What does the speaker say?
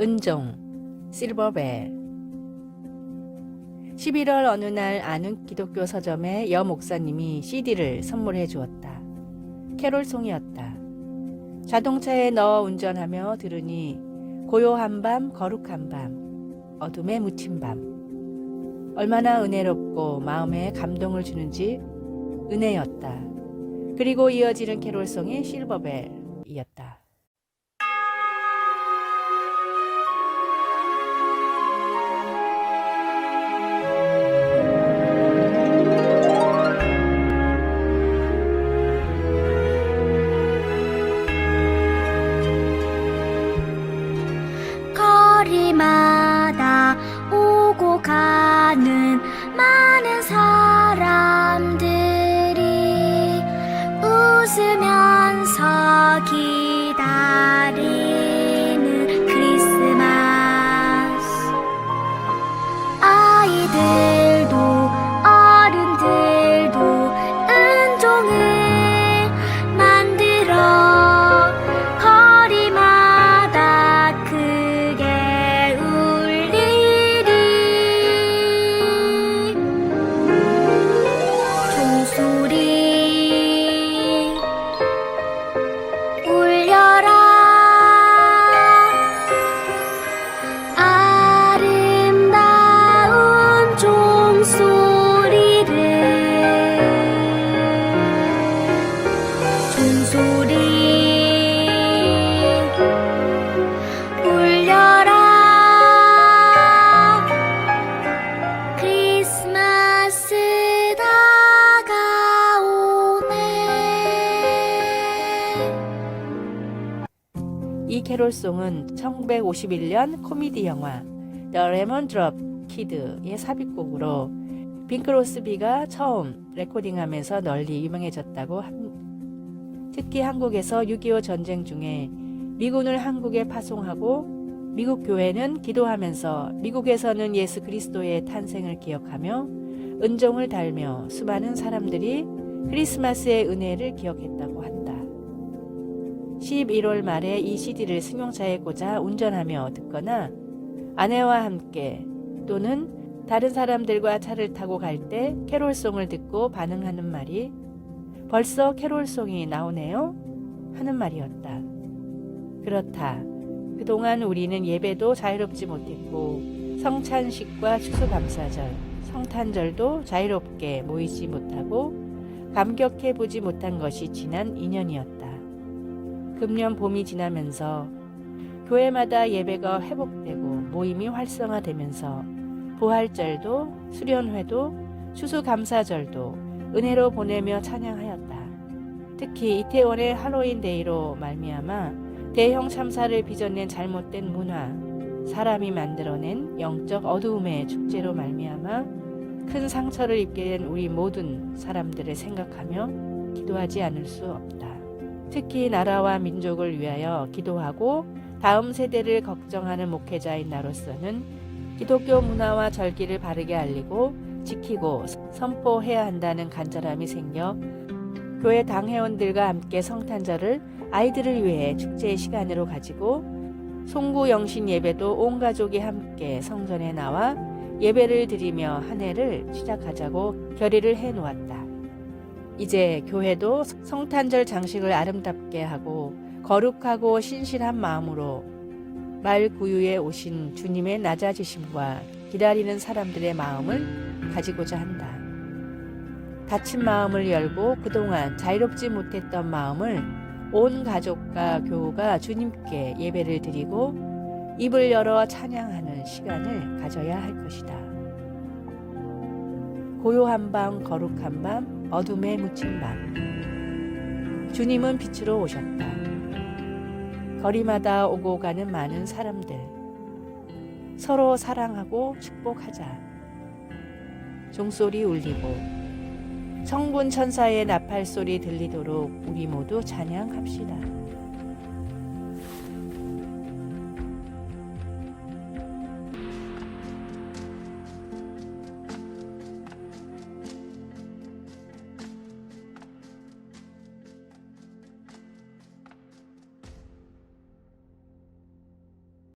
은종, 실버벨. 11월 어느 날 아는 기독교 서점에 여 목사님이 CD를 선물해 주었다. 캐롤송이었다. 자동차에 넣어 운전하며 들으니 고요한 밤, 거룩한 밤, 어둠에 묻힌 밤. 얼마나 은혜롭고 마음에 감동을 주는지 은혜였다. 그리고 이어지는 캐롤송이 실버벨이었다. 소리 울려라. 크리스마스 다가오네. 이 캐롤송은 1951년 코미디 영화 The Lemon Drop Kid의 삽입곡으로 빙크로스비가 처음 레코딩하면서 널리 유명해졌다고 함- 특히 한국에서 6.25 전쟁 중에 미군을 한국에 파송하고 미국 교회는 기도하면서 미국에서는 예수 그리스도의 탄생을 기억하며 은종을 달며 수많은 사람들이 크리스마스의 은혜를 기억했다고 한다. 11월 말에 이 CD를 승용차에 꽂아 운전하며 듣거나 아내와 함께 또는 다른 사람들과 차를 타고 갈 때 캐롤송을 듣고 반응하는 말이 벌써 캐롤송이 나오네요? 하는 말이었다. 그렇다. 그동안 우리는 예배도 자유롭지 못했고 성찬식과 추수감사절, 성탄절도 자유롭게 모이지 못하고 감격해 보지 못한 것이 지난 2년이었다. 금년 봄이 지나면서 교회마다 예배가 회복되고 모임이 활성화되면서 부활절도 수련회도 추수감사절도 은혜로 보내며 찬양하였다. 특히 이태원의 할로윈 데이로 말미암아 대형 참사를 빚어낸 잘못된 문화, 사람이 만들어낸 영적 어두움의 축제로 말미암아 큰 상처를 입게 된 우리 모든 사람들을 생각하며 기도하지 않을 수 없다. 특히 나라와 민족을 위하여 기도하고 다음 세대를 걱정하는 목회자인 나로서는 기독교 문화와 절기를 바르게 알리고 지키고 선포해야 한다는 간절함이 생겨 교회 당회원들과 함께 성탄절을 아이들을 위해 축제의 시간으로 가지고 송구 영신 예배도 온 가족이 함께 성전에 나와 예배를 드리며 한 해를 시작하자고 결의를 해 놓았다. 이제 교회도 성탄절 장식을 아름답게 하고 거룩하고 신실한 마음으로 말 구유에 오신 주님의 낮아지심과 기다리는 사람들의 마음을 가지고자 한다. 닫힌 마음을 열고 그동안 자유롭지 못했던 마음을 온 가족과 교우가 주님께 예배를 드리고 입을 열어 찬양하는 시간을 가져야 할 것이다. 고요한 밤, 거룩한 밤, 어둠에 묻힌 밤. 주님은 빛으로 오셨다. 거리마다 오고 가는 많은 사람들. 서로 사랑하고 축복하자. 종소리 울리고 성군 천사의 나팔 소리 들리도록 우리 모두 찬양합시다.